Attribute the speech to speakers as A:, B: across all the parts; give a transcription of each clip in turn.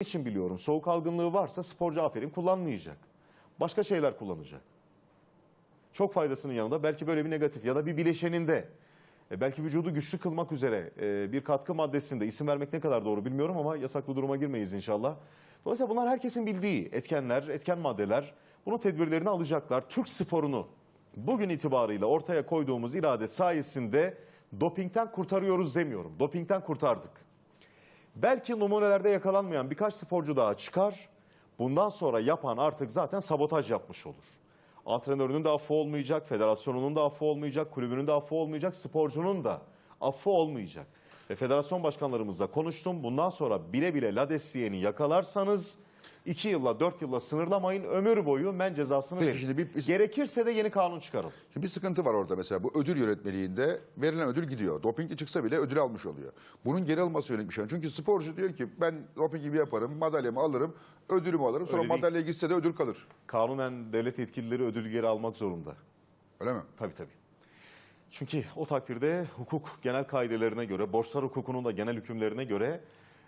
A: için biliyorum. Soğuk algınlığı varsa sporcu aferin kullanmayacak. Başka şeyler kullanacak. Çok faydasının yanında belki böyle bir negatif ya da bir bileşeninde e, belki vücudu güçlü kılmak üzere e, bir katkı maddesinde isim vermek ne kadar doğru bilmiyorum ama yasaklı duruma girmeyiz inşallah. Dolayısıyla bunlar herkesin bildiği etkenler, etken maddeler. Bunun tedbirlerini alacaklar. Türk sporunu bugün itibarıyla ortaya koyduğumuz irade sayesinde dopingten kurtarıyoruz demiyorum. Dopingten kurtardık. Belki numunelerde yakalanmayan birkaç sporcu daha çıkar. Bundan sonra yapan artık zaten sabotaj yapmış olur. Antrenörünün de affı olmayacak, federasyonunun da affı olmayacak, kulübünün de affı olmayacak, sporcunun da affı olmayacak. Ve federasyon başkanlarımızla konuştum. Bundan sonra bile bile Ladesiyeni yakalarsanız 2 yılla 4 yılla sınırlamayın. Ömür boyu men cezasını
B: Peki
A: verin.
B: şimdi bir-
A: Gerekirse de yeni kanun çıkarın.
B: Şimdi bir sıkıntı var orada mesela bu ödül yönetmeliğinde verilen ödül gidiyor. Dopingli çıksa bile ödül almış oluyor. Bunun geri alınması yönelik bir şey. Çünkü sporcu diyor ki ben doping gibi yaparım, madalyamı alırım, ödülümü alırım. Sonra
A: Öyle değil.
B: madalya gitse de ödül kalır.
A: Kanunen devlet yetkilileri ödülü geri almak zorunda.
B: Öyle mi?
A: Tabii tabii. Çünkü o takdirde hukuk genel kaidelerine göre, borçlar hukukunun da genel hükümlerine göre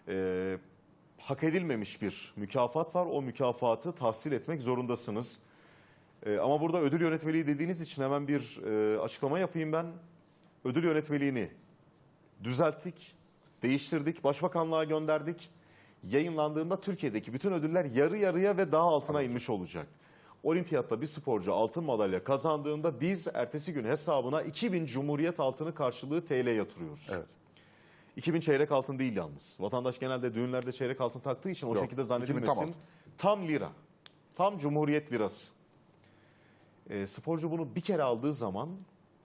A: e, hak edilmemiş bir mükafat var. O mükafatı tahsil etmek zorundasınız. E, ama burada ödül yönetmeliği dediğiniz için hemen bir e, açıklama yapayım ben. Ödül yönetmeliğini düzelttik, değiştirdik, başbakanlığa gönderdik. Yayınlandığında Türkiye'deki bütün ödüller yarı yarıya ve daha altına inmiş olacak. Olimpiyatta bir sporcu altın madalya kazandığında biz ertesi gün hesabına 2000 Cumhuriyet altını karşılığı TL yatırıyoruz.
B: Evet.
A: 2000 çeyrek altın değil yalnız. Vatandaş genelde düğünlerde çeyrek altın taktığı için o
B: Yok,
A: şekilde
B: 2000 tam
A: zannedilmesin.
B: altın.
A: Tam lira. Tam Cumhuriyet lirası. E, sporcu bunu bir kere aldığı zaman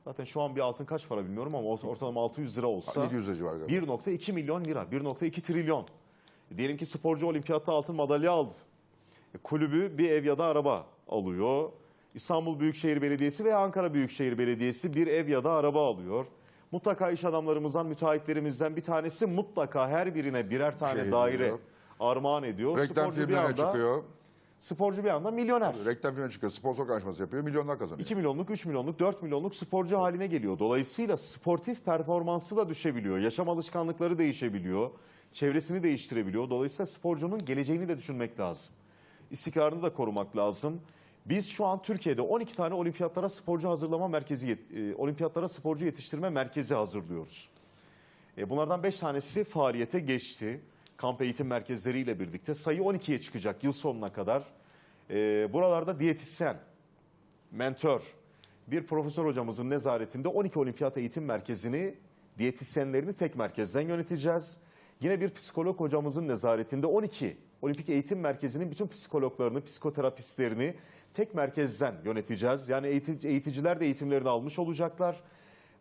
A: zaten şu an bir altın kaç para bilmiyorum ama ortalama 600 lira olsa
B: 700 lira civarı galiba.
A: 1.2 milyon lira, 1.2 trilyon. Diyelim ki sporcu olimpiyatta altın madalya aldı. E, kulübü bir ev ya da araba alıyor. İstanbul Büyükşehir Belediyesi veya Ankara Büyükşehir Belediyesi bir ev ya da araba alıyor. Mutlaka iş adamlarımızdan, müteahhitlerimizden bir tanesi mutlaka her birine birer tane
B: Şey
A: daire
B: ediyor.
A: armağan ediyor.
B: Reklam
A: sporcu bir
B: filmlerine
A: anda,
B: çıkıyor.
A: sporcu bir anda milyoner.
B: Reklam filmine çıkıyor. Sponsor karşıması yapıyor. Milyonlar kazanıyor.
A: 2 milyonluk, 3 milyonluk, 4 milyonluk sporcu haline geliyor. Dolayısıyla sportif performansı da düşebiliyor. Yaşam alışkanlıkları değişebiliyor. Çevresini değiştirebiliyor. Dolayısıyla sporcunun geleceğini de düşünmek lazım. İstikrarını da korumak lazım. Biz şu an Türkiye'de 12 tane olimpiyatlara sporcu hazırlama merkezi, e, olimpiyatlara sporcu yetiştirme merkezi hazırlıyoruz. E, Bunlardan 5 tanesi faaliyete geçti. Kamp eğitim merkezleriyle birlikte sayı 12'ye çıkacak yıl sonuna kadar. E, Buralarda diyetisyen, mentor, bir profesör hocamızın nezaretinde 12 olimpiyat eğitim merkezini, diyetisyenlerini tek merkezden yöneteceğiz. Yine bir psikolog hocamızın nezaretinde 12 olimpik eğitim merkezinin bütün psikologlarını, psikoterapistlerini tek merkezden yöneteceğiz. Yani eğitim, eğiticiler de eğitimlerini almış olacaklar.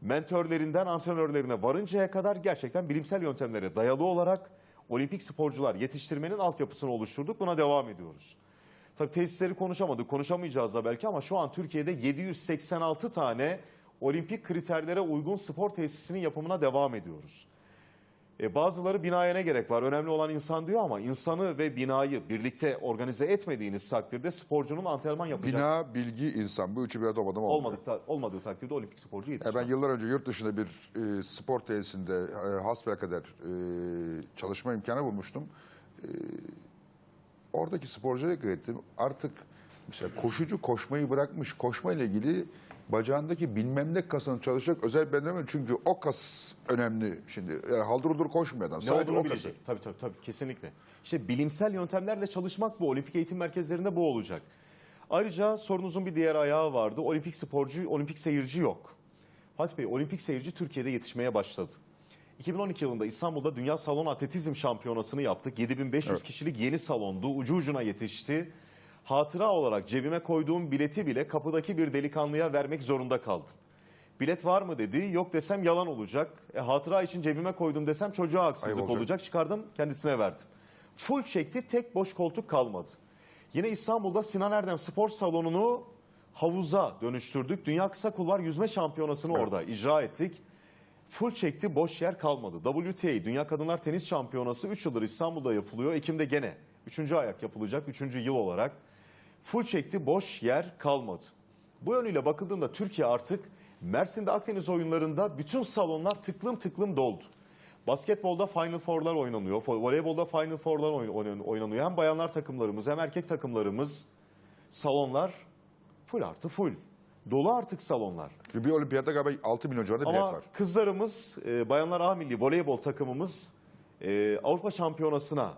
A: Mentörlerinden antrenörlerine varıncaya kadar gerçekten bilimsel yöntemlere dayalı olarak olimpik sporcular yetiştirmenin altyapısını oluşturduk. Buna devam ediyoruz. Tabii tesisleri konuşamadık, konuşamayacağız da belki ama şu an Türkiye'de 786 tane olimpik kriterlere uygun spor tesisinin yapımına devam ediyoruz. E, bazıları binaya ne gerek var? Önemli olan insan diyor ama insanı ve binayı birlikte organize etmediğiniz takdirde sporcunun antrenman yapacak
B: Bina, bilgi, insan. Bu üçü bir arada olmadı mı? olmuyor.
A: olmadık, olmadığı takdirde olimpik sporcu yetişmez.
B: ben yıllar önce yurt dışında bir e, spor tesisinde e, hasbelkader e, çalışma imkanı bulmuştum. E, oradaki sporcuya dikkat ettim. Artık mesela koşucu koşmayı bırakmış. Koşma ile ilgili bacağındaki bilmem ne kasını çalışacak özel benleme. Çünkü o kas önemli şimdi. Yani haldır uldur koşmuyor adam.
A: Ne
B: Sadece
A: olduğunu
B: o kası.
A: bilecek. Tabii tabii tabii kesinlikle. İşte bilimsel yöntemlerle çalışmak bu. Olimpik eğitim merkezlerinde bu olacak. Ayrıca sorunuzun bir diğer ayağı vardı. Olimpik sporcu, olimpik seyirci yok. Fatih Bey, olimpik seyirci Türkiye'de yetişmeye başladı. 2012 yılında İstanbul'da Dünya Salon Atletizm Şampiyonası'nı yaptık. 7500 kişilik yeni salondu. Ucu ucuna yetişti. Hatıra olarak cebime koyduğum bileti bile kapıdaki bir delikanlıya vermek zorunda kaldım. Bilet var mı dedi. Yok desem yalan olacak. E, hatıra için cebime koydum desem çocuğa haksızlık
B: Ayıp olacak.
A: olacak. Çıkardım kendisine verdim. Full çekti tek boş koltuk kalmadı. Yine İstanbul'da Sinan Erdem Spor Salonu'nu havuza dönüştürdük. Dünya Kısa Kulvar Yüzme Şampiyonası'nı orada icra ettik. Full çekti boş yer kalmadı. WTA Dünya Kadınlar Tenis Şampiyonası 3 yıldır İstanbul'da yapılıyor. Ekim'de gene 3. ayak yapılacak 3. yıl olarak. Full çekti boş yer kalmadı. Bu yönüyle bakıldığında Türkiye artık Mersin'de Akdeniz oyunlarında bütün salonlar tıklım tıklım doldu. Basketbolda Final Four'lar oynanıyor. Voleybolda Final Four'lar oyn- oyn- oynanıyor. Hem bayanlar takımlarımız hem erkek takımlarımız salonlar full artı full. Dolu artık salonlar.
B: Bir olimpiyatta galiba 6 milyon civarında bilet
A: Ama
B: var.
A: kızlarımız, e, bayanlar A milli voleybol takımımız e, Avrupa Şampiyonası'na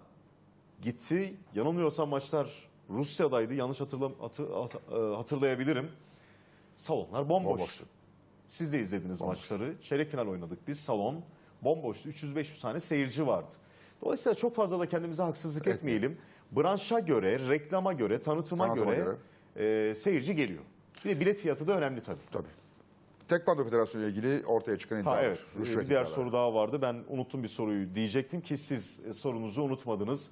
A: gitti. Yanılmıyorsam maçlar Rusya'daydı. Yanlış hatırlam hatı- hat- e, hatırlayabilirim. Salonlar bomboştu.
B: Bomboştu.
A: Siz de izlediniz maçları. Çeyrek final oynadık biz. Salon bomboştu. 300-500 tane seyirci vardı. Dolayısıyla çok fazla da kendimize haksızlık etmeyelim. Branşa göre, reklama göre, tanıtıma,
B: Tanıtıma
A: göre, e, seyirci geliyor. Bir de bilet fiyatı da önemli tabii.
B: Tabii. Tekvando Federasyonu ile ilgili ortaya çıkan iddialar.
A: Ha evet. bir diğer soru daha vardı. Ben unuttum bir soruyu diyecektim ki siz e, sorunuzu unutmadınız.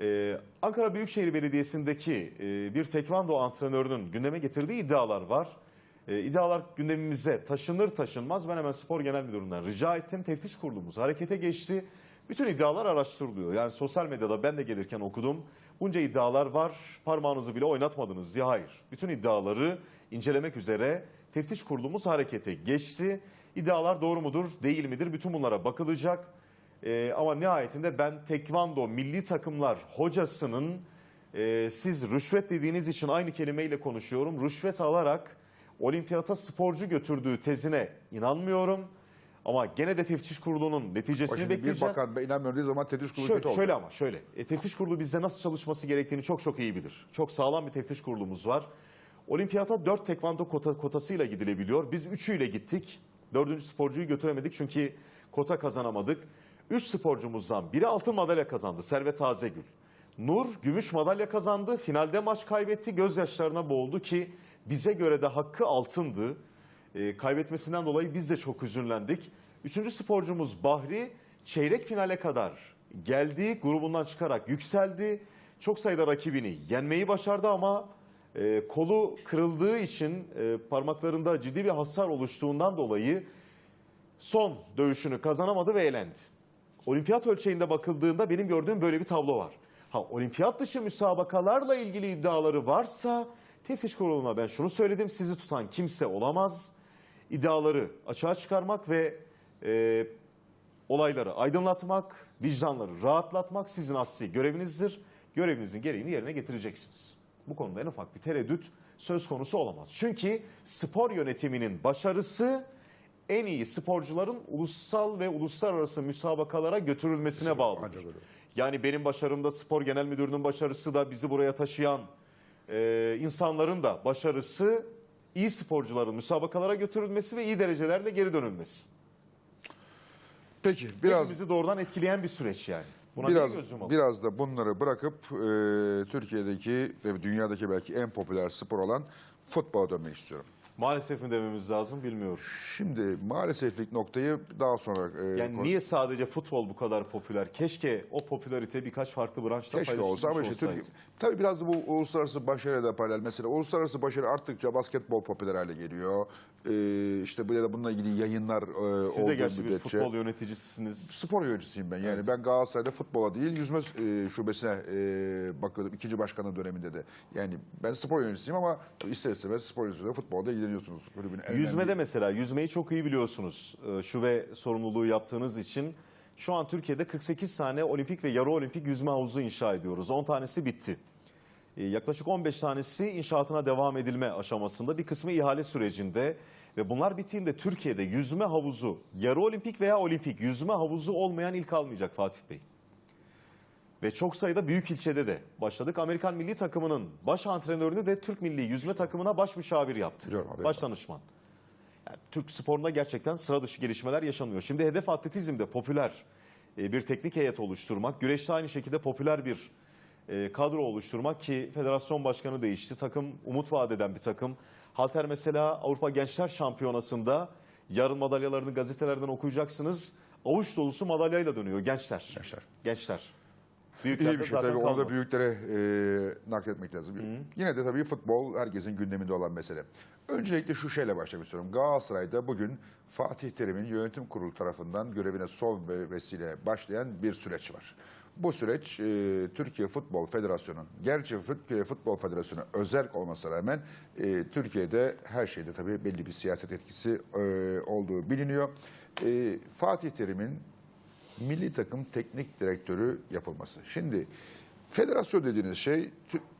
A: Ee, Ankara Büyükşehir Belediyesi'ndeki e, bir tekvando antrenörünün gündeme getirdiği iddialar var. E, iddialar gündemimize taşınır taşınmaz ben hemen spor genel müdüründen rica ettim. Teftiş kurulumuz harekete geçti. Bütün iddialar araştırılıyor. Yani sosyal medyada ben de gelirken okudum. Bunca iddialar var. Parmağınızı bile oynatmadınız diye hayır. Bütün iddiaları incelemek üzere teftiş kurulumuz harekete geçti. İddialar doğru mudur, değil midir? Bütün bunlara bakılacak. Ee, ama nihayetinde ben tekvando milli takımlar hocasının e, siz rüşvet dediğiniz için aynı kelimeyle konuşuyorum. Rüşvet alarak olimpiyata sporcu götürdüğü tezine inanmıyorum. Ama gene de teftiş kurulunun neticesini
B: şimdi bir
A: bekleyeceğiz.
B: bakan ben inanmıyorum dediği zaman teftiş kurulu
A: Şöyle,
B: kötü oldu.
A: şöyle ama şöyle. E, teftiş kurulu bizde nasıl çalışması gerektiğini çok çok iyi bilir. Çok sağlam bir teftiş kurulumuz var. Olimpiyata 4 tekvando kota, kotasıyla gidilebiliyor. Biz üçüyle gittik. Dördüncü sporcuyu götüremedik çünkü kota kazanamadık. Üç sporcumuzdan biri altın madalya kazandı. Servet Tazegül. Nur gümüş madalya kazandı. Finalde maç kaybetti. Gözyaşlarına boğuldu ki bize göre de hakkı altındı. E, kaybetmesinden dolayı biz de çok üzünlendik. Üçüncü sporcumuz Bahri çeyrek finale kadar geldi. Grubundan çıkarak yükseldi. Çok sayıda rakibini yenmeyi başardı ama e, kolu kırıldığı için e, parmaklarında ciddi bir hasar oluştuğundan dolayı son dövüşünü kazanamadı ve elendi. Olimpiyat ölçeğinde bakıldığında benim gördüğüm böyle bir tablo var. Ha olimpiyat dışı müsabakalarla ilgili iddiaları varsa teftiş kuruluna ben şunu söyledim sizi tutan kimse olamaz. İddiaları açığa çıkarmak ve e, olayları aydınlatmak, vicdanları rahatlatmak sizin asli görevinizdir. Görevinizin gereğini yerine getireceksiniz. Bu konuda en ufak bir tereddüt söz konusu olamaz. Çünkü spor yönetiminin başarısı en iyi sporcuların ulusal ve uluslararası müsabakalara götürülmesine bağlıdır. Yani benim başarımda spor genel müdürünün başarısı da bizi buraya taşıyan e, insanların da başarısı iyi sporcuların müsabakalara götürülmesi ve iyi derecelerle geri dönülmesi.
B: Peki biraz
A: Hepimizi doğrudan etkileyen bir süreç yani. Buna
B: biraz biraz da bunları bırakıp e, Türkiye'deki ve dünyadaki belki en popüler spor olan futbola dönmek istiyorum.
A: Maalesef mi dememiz lazım bilmiyorum.
B: Şimdi maaleseflik noktayı daha sonra e,
A: Yani
B: kon-
A: niye sadece futbol bu kadar popüler? Keşke o popülerite birkaç farklı branşta
B: Keşke olsa ama işte. Türkiye, tabii biraz da bu uluslararası başarıya da paralel. Mesela uluslararası başarı arttıkça basketbol popüler hale geliyor. Ee, işte bu ya da bununla ilgili yayınlar e,
A: Siz de gerçi bir
B: müddetçe.
A: futbol yöneticisiniz.
B: Spor yöneticisiyim ben. Yani ben Galatasaray'da futbola değil yüzme e, şubesine e, bakıyordum. ikinci başkanlığı döneminde de. Yani ben spor yöneticisiyim ama ister istemez spor yöneticisiyim. Futbolda ilgileniyorsunuz. Kulübün en
A: Yüzmede
B: önemli-
A: mesela yüzmeyi çok iyi biliyorsunuz. Ee, Şube sorumluluğu yaptığınız için şu an Türkiye'de 48 tane olimpik ve yarı olimpik yüzme havuzu inşa ediyoruz. 10 tanesi bitti. Ee, Yaklaşık 15 tanesi inşaatına devam edilme aşamasında bir kısmı ihale sürecinde ve bunlar bittiğinde Türkiye'de yüzme havuzu yarı olimpik veya olimpik yüzme havuzu olmayan ilk almayacak Fatih Bey. Ve çok sayıda büyük ilçede de başladık. Amerikan milli takımının baş antrenörünü de Türk milli yüzme takımına baş müşavir yaptı.
B: Biliyorum, haberim
A: baş
B: var.
A: danışman. Yani Türk sporunda gerçekten sıra dışı gelişmeler yaşanıyor. Şimdi hedef atletizmde popüler e, bir teknik heyet oluşturmak, güreşte aynı şekilde popüler bir e, kadro oluşturmak ki federasyon başkanı değişti. Takım umut vaat eden bir takım. Halter mesela Avrupa Gençler Şampiyonası'nda yarın madalyalarını gazetelerden okuyacaksınız. Avuç dolusu madalyayla dönüyor gençler.
B: Gençler.
A: Gençler.
B: İyi
A: Büyüklerde
B: bir şey
A: zaten
B: tabii. Onu da
A: kalmadı.
B: büyüklere e, nakletmek lazım. Yine de tabii futbol herkesin gündeminde olan mesele. Öncelikle şu şeyle başlamak istiyorum. Galatasaray'da bugün Fatih Terim'in yönetim kurulu tarafından görevine son ve vesile başlayan bir süreç var. Bu süreç e, Türkiye Futbol Federasyonu, gerçi Türkiye Futbol Federasyonu özerk olmasına rağmen e, Türkiye'de her şeyde tabii belli bir siyaset etkisi e, olduğu biliniyor. E, Fatih Terim'in milli takım teknik direktörü yapılması. Şimdi federasyon dediğiniz şey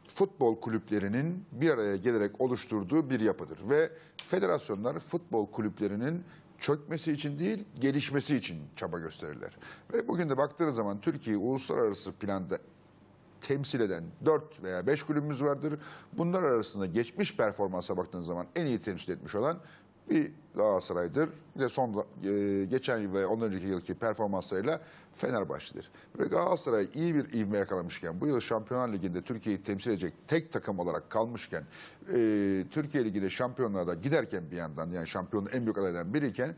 B: futbol kulüplerinin bir araya gelerek oluşturduğu bir yapıdır ve federasyonlar futbol kulüplerinin çökmesi için değil, gelişmesi için çaba gösterirler. Ve bugün de baktığınız zaman Türkiye uluslararası planda temsil eden 4 veya 5 kulübümüz vardır. Bunlar arasında geçmiş performansa baktığınız zaman en iyi temsil etmiş olan bir Galatasaray'dır. Bir de son e, geçen yıl ve ondan önceki yılki performanslarıyla Fenerbahçe'dir. Ve Galatasaray iyi bir ivme yakalamışken bu yıl Şampiyonlar Ligi'nde Türkiye'yi temsil edecek tek takım olarak kalmışken e, Türkiye Ligi'de şampiyonluğa da giderken bir yandan yani şampiyonun en büyük adaylarından biriyken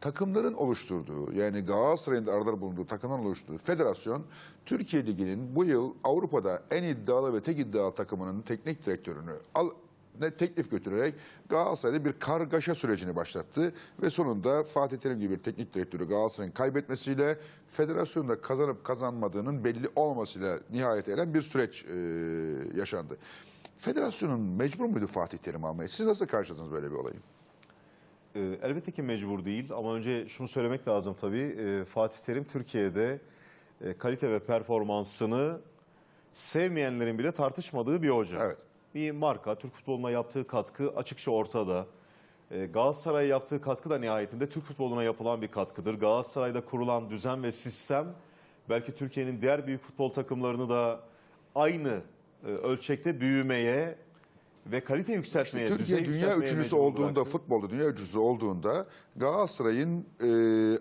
B: takımların oluşturduğu yani Galatasaray'ın da araları bulunduğu takımların oluşturduğu federasyon Türkiye Ligi'nin bu yıl Avrupa'da en iddialı ve tek iddialı takımının teknik direktörünü al, ne teklif götürerek Galatasaray'da bir kargaşa sürecini başlattı ve sonunda Fatih Terim gibi bir teknik direktörü Galatasaray'ın kaybetmesiyle federasyonda kazanıp kazanmadığının belli olmasıyla nihayete eren bir süreç e, yaşandı. Federasyonun mecbur muydu Fatih Terim almaya? Siz nasıl karşıladınız böyle bir olayı?
A: Ee, elbette ki mecbur değil ama önce şunu söylemek lazım tabii. Ee, Fatih Terim Türkiye'de e, kalite ve performansını sevmeyenlerin bile tartışmadığı bir hoca.
B: Evet.
A: Bir marka, Türk futboluna yaptığı katkı açıkça ortada. Ee, Galatasaray'a yaptığı katkı da nihayetinde Türk futboluna yapılan bir katkıdır. Galatasaray'da kurulan düzen ve sistem belki Türkiye'nin diğer büyük futbol takımlarını da aynı e, ölçekte büyümeye ve kalite yükseltmeye,
B: Türkiye
A: düzey
B: dünya üçüncüsü olduğunda,
A: bıraktı.
B: futbolda dünya üçüncüsü olduğunda Galatasaray'ın e,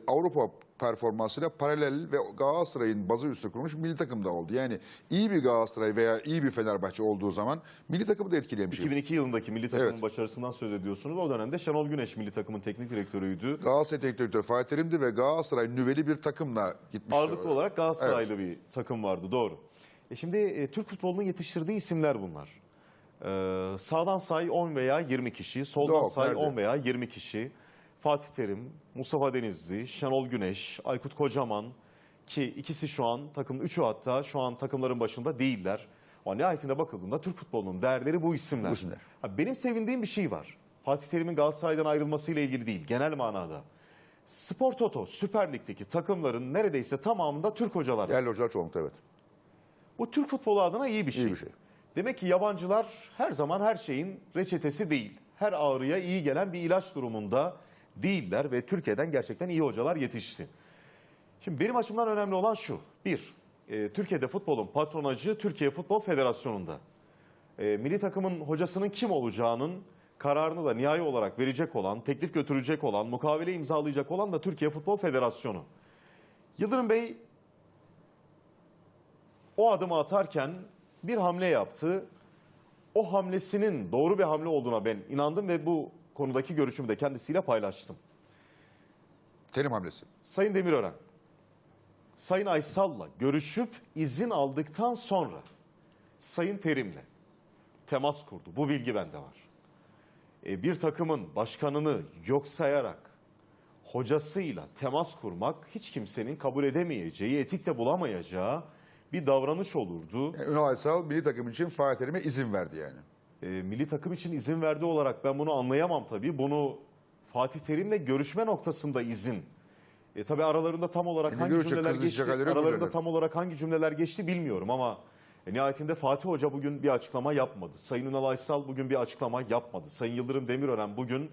B: Avrupa performansıyla paralel ve Galatasaray'ın bazı üstü kurmuş milli takım da oldu. Yani iyi bir Galatasaray veya iyi bir Fenerbahçe olduğu zaman milli takımı da etkilemiş.
A: 2002 yılındaki milli takımın
B: Evet.
A: başarısından söz ediyorsunuz. O dönemde Şenol Güneş milli takımın teknik direktörüydü.
B: Galatasaray teknik direktörü Fatih Terim'di ve Galatasaray nüveli bir takımla gitmişti.
A: Ağırlıklı olarak Galatasaraylı bir takım vardı doğru. E şimdi e, Türk futbolunun yetiştirdiği isimler bunlar. Ee, sağdan say 10 veya 20 kişi, soldan
B: Yok,
A: say
B: nerede?
A: 10 veya 20 kişi. Fatih Terim, Mustafa Denizli, Şenol Güneş, Aykut Kocaman ki ikisi şu an takım üçü hatta şu an takımların başında değiller. Ama nihayetinde bakıldığında Türk futbolunun değerleri bu isimler.
B: Bu isimler.
A: Ha, benim sevindiğim bir şey var. Fatih Terim'in Galatasaray'dan ayrılmasıyla ilgili değil, genel manada. Spor Toto, Süper Lig'deki takımların neredeyse tamamında Türk hocalar.
B: Yerli hocalar çoğunlukla evet.
A: Bu Türk futbolu adına iyi bir şey.
B: İyi bir şey.
A: Demek ki yabancılar her zaman her şeyin reçetesi değil. Her ağrıya iyi gelen bir ilaç durumunda değiller ve Türkiye'den gerçekten iyi hocalar yetişti. Şimdi benim açımdan önemli olan şu. Bir, e, Türkiye'de futbolun patronajı Türkiye Futbol Federasyonu'nda. E, milli takımın hocasının kim olacağının kararını da nihai olarak verecek olan, teklif götürecek olan, mukavele imzalayacak olan da Türkiye Futbol Federasyonu. Yıldırım Bey o adımı atarken bir hamle yaptı. O hamlesinin doğru bir hamle olduğuna ben inandım ve bu konudaki görüşümü de kendisiyle paylaştım.
B: Terim hamlesi.
A: Sayın Demirören, Sayın Aysal'la görüşüp izin aldıktan sonra Sayın Terim'le temas kurdu. Bu bilgi bende var. E, bir takımın başkanını yok sayarak hocasıyla temas kurmak hiç kimsenin kabul edemeyeceği, etikte bulamayacağı bir davranış olurdu.
B: Yani Ünal Aysal milli takım için Fatih Terim'e izin verdi yani.
A: E, milli takım için izin verdi olarak ben bunu anlayamam tabii. Bunu Fatih Terim'le görüşme noktasında izin. E, tabii aralarında tam olarak
B: ne
A: hangi
B: görecek,
A: cümleler geçti, aralarında tam olarak hangi cümleler geçti bilmiyorum ama e, nihayetinde Fatih Hoca bugün bir açıklama yapmadı. Sayın Ünal Aysal bugün bir açıklama yapmadı. Sayın Yıldırım Demirören bugün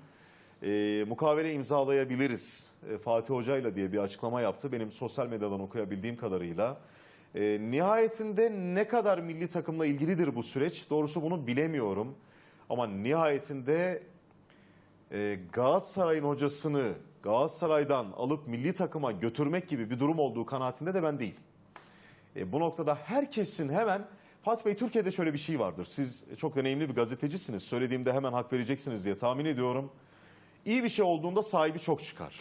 A: e, mukavele imzalayabiliriz e, Fatih Hoca'yla diye bir açıklama yaptı. Benim sosyal medyadan okuyabildiğim kadarıyla. E, nihayetinde ne kadar milli takımla ilgilidir bu süreç doğrusu bunu bilemiyorum. Ama nihayetinde e, Galatasaray'ın hocasını Galatasaray'dan alıp milli takıma götürmek gibi bir durum olduğu kanaatinde de ben değil. E, bu noktada herkesin hemen Fatih Bey Türkiye'de şöyle bir şey vardır. Siz çok deneyimli bir gazetecisiniz. Söylediğimde hemen hak vereceksiniz diye tahmin ediyorum. İyi bir şey olduğunda sahibi çok çıkar.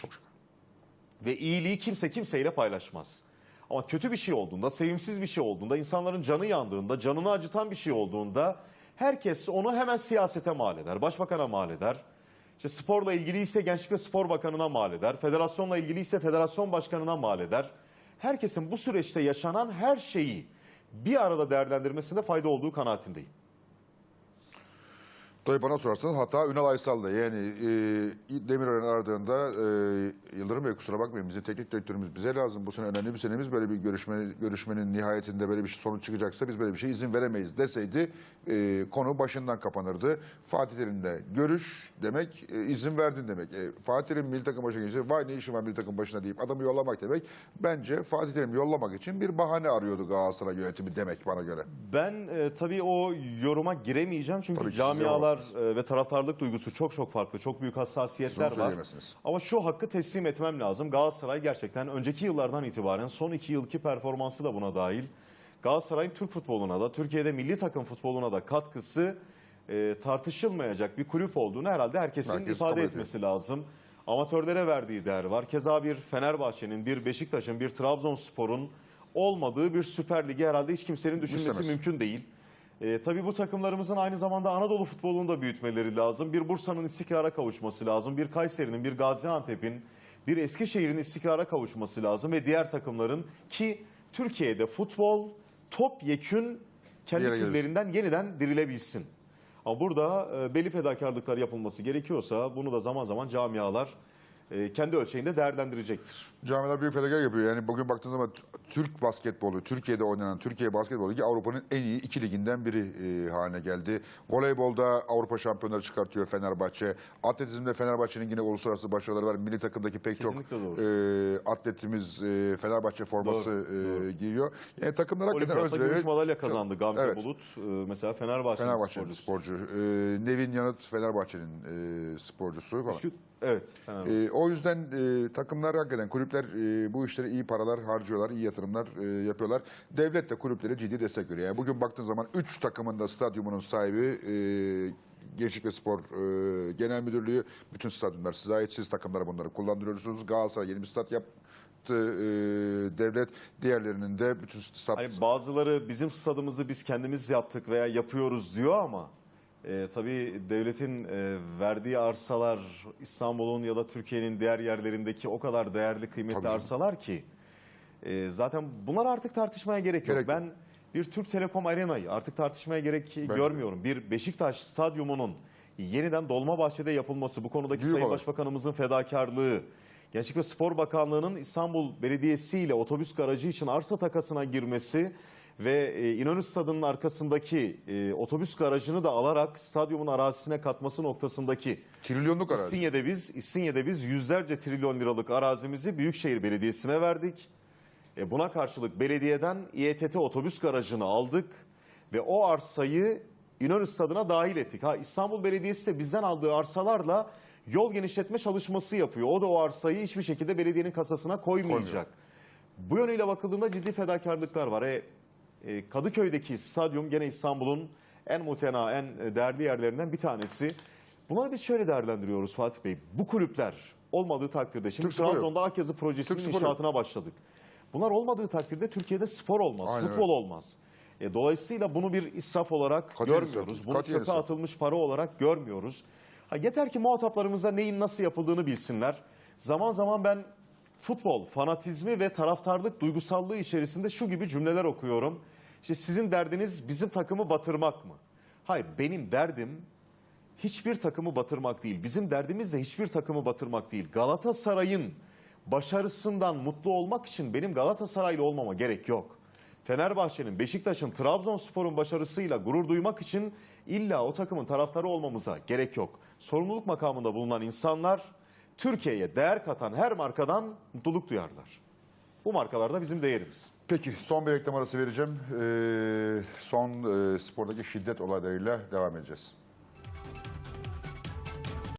A: Ve iyiliği kimse kimseyle paylaşmaz. Ama kötü bir şey olduğunda, sevimsiz bir şey olduğunda, insanların canı yandığında, canını acıtan bir şey olduğunda herkes onu hemen siyasete mal eder. Başbakana mal eder. İşte sporla ilgili ise Gençlik ve Spor Bakanı'na mal eder. Federasyonla ilgili ise Federasyon Başkanı'na mal eder. Herkesin bu süreçte yaşanan her şeyi bir arada değerlendirmesinde fayda olduğu kanaatindeyim.
B: Tabii bana sorarsanız hata Ünal Aysal'da. Yani e, Demirören aradığında e, Yıldırım Bey kusura bakmayın bizim teknik direktörümüz bize lazım. Bu sene önemli bir senemiz böyle bir görüşme, görüşmenin nihayetinde böyle bir şey sonuç çıkacaksa biz böyle bir şey izin veremeyiz deseydi e, konu başından kapanırdı. Fatih Terim'le görüş demek e, izin verdin demek. E, Fatih Terim milli takım başına gelince vay ne işin var milli takım başına deyip adamı yollamak demek. Bence Fatih Terim yollamak için bir bahane arıyordu Galatasaray yönetimi demek bana göre.
A: Ben e, tabii o yoruma giremeyeceğim çünkü camialar
B: yapamazsınız.
A: e, ve taraftarlık duygusu çok çok farklı. Çok büyük
B: Siz
A: hassasiyetler
B: onu
A: var.
B: söyleyemezsiniz.
A: Ama şu hakkı teslim etmem lazım. Galatasaray gerçekten önceki yıllardan itibaren son iki yılki performansı da buna dahil. Galatasaray'ın Türk futboluna da Türkiye'de milli takım futboluna da katkısı e, tartışılmayacak bir kulüp olduğunu herhalde herkesin
B: Herkes
A: ifade
B: kabul ediyor.
A: etmesi lazım. Amatörlere verdiği değer var. Keza bir Fenerbahçe'nin, bir Beşiktaş'ın, bir Trabzonspor'un olmadığı bir Süper Ligi herhalde hiç kimsenin düşünmesi
B: İstemez.
A: mümkün değil. E, tabii bu takımlarımızın aynı zamanda Anadolu futbolunu da büyütmeleri lazım. Bir Bursa'nın istikrara kavuşması lazım. Bir Kayseri'nin, bir Gaziantep'in, bir Eskişehir'in istikrara kavuşması lazım. Ve diğer takımların ki Türkiye'de futbol topyekün kendi
B: Yere
A: küllerinden yeniden dirilebilsin. Ama burada e, belli fedakarlıklar yapılması gerekiyorsa bunu da zaman zaman camialar kendi ölçeğinde değerlendirecektir.
B: Camiler büyük fedakar yapıyor. Yani bugün baktığınız zaman Türk basketbolu, Türkiye'de oynanan Türkiye basketbolu ligi Avrupa'nın en iyi iki liginden biri e, haline geldi. Voleybolda Avrupa şampiyonları çıkartıyor Fenerbahçe. Atletizmde Fenerbahçe'nin yine uluslararası başarıları var. Milli takımdaki pek
A: Kesinlikle
B: çok
A: doğru.
B: e, atletimiz e, Fenerbahçe forması
A: Doğru,
B: e, giyiyor. Yani takımlar hakikaten
A: Olimpiyatta
B: özveri.
A: madalya kazandı Gamze
B: Evet.
A: Bulut. E, mesela Fenerbahçe'nin
B: Fenerbahçe'nin
A: sporcusu.
B: sporcu. E, Nevin Yanıt Fenerbahçe'nin e, sporcusu falan.
A: Üsküp- Evet. Fenerbahçe.
B: Ee, o yüzden e, takımlar hakikaten kulüpler e, bu işlere iyi paralar harcıyorlar, iyi yatırımlar e, yapıyorlar. Devlet de kulüplere ciddi destek veriyor. Yani bugün baktığın zaman 3 takımın da stadyumunun sahibi e, Gençlik ve Spor e, Genel Müdürlüğü. Bütün stadyumlar size ait. Siz takımlara bunları kullandırıyorsunuz. Galatasaray yeni bir stat yaptı. e, devlet diğerlerinin de bütün stat
A: Hani bazıları bizim stadımızı biz kendimiz yaptık veya yapıyoruz diyor ama e, tabii devletin e, verdiği arsalar İstanbul'un ya da Türkiye'nin diğer yerlerindeki o kadar değerli kıymetli
B: Tabii
A: arsalar ki e, zaten bunlar artık tartışmaya gerek yok.
B: Gerek yok.
A: ben bir Türk Telekom Arena'yı artık tartışmaya gerek görmüyorum. Bir Beşiktaş stadyumunun yeniden Dolmabahçe'de yapılması bu konudaki
B: Büyük
A: Sayın
B: olay.
A: Başbakanımızın fedakarlığı, Gençlik ve Spor Bakanlığı'nın İstanbul Belediyesi ile otobüs garajı için arsa takasına girmesi ve e, İnönü Stadı'nın arkasındaki e, otobüs garajını da alarak stadyumun arazisine katması noktasındaki
B: trilyonluk arazi.
A: İstinye'de biz İstinye'de biz yüzlerce trilyon liralık arazimizi Büyükşehir Belediyesi'ne verdik. E, buna karşılık belediyeden İETT otobüs garajını aldık ve o arsayı İnönü Stadı'na dahil ettik. Ha İstanbul Belediyesi de bizden aldığı arsalarla yol genişletme çalışması yapıyor. O da o arsayı hiçbir şekilde belediyenin kasasına koymayacak. Bu yönüyle bakıldığında ciddi fedakarlıklar var. E, Kadıköy'deki stadyum gene İstanbul'un en mutena, en değerli yerlerinden bir tanesi. Bunları biz şöyle değerlendiriyoruz Fatih Bey. Bu kulüpler olmadığı takdirde, şimdi
B: Türk.
A: Trabzon'da Akyazı projesinin
B: Türk sporu yok.
A: inşaatına başladık. Bunlar olmadığı takdirde Türkiye'de spor olmaz,
B: Aynen
A: futbol
B: öyle.
A: olmaz. E, dolayısıyla bunu bir israf olarak
B: Katiyen
A: görmüyoruz.
B: israf,
A: Bunu
B: katiyen
A: çöpe
B: israf.
A: atılmış para olarak görmüyoruz. Ha, yeter ki muhataplarımıza neyin nasıl yapıldığını bilsinler. Zaman zaman ben futbol, fanatizmi ve taraftarlık duygusallığı içerisinde şu gibi cümleler okuyorum. İşte sizin derdiniz bizim takımı batırmak mı? Hayır benim derdim hiçbir takımı batırmak değil. Bizim derdimiz de hiçbir takımı batırmak değil. Galatasaray'ın başarısından mutlu olmak için benim Galatasaraylı olmama gerek yok. Fenerbahçe'nin, Beşiktaş'ın, Trabzonspor'un başarısıyla gurur duymak için illa o takımın taraftarı olmamıza gerek yok. Sorumluluk makamında bulunan insanlar Türkiye'ye değer katan her markadan mutluluk duyarlar. Bu markalar da bizim değerimiz.
B: Peki son bir reklam arası vereceğim. Ee, son e, spordaki şiddet olaylarıyla devam edeceğiz.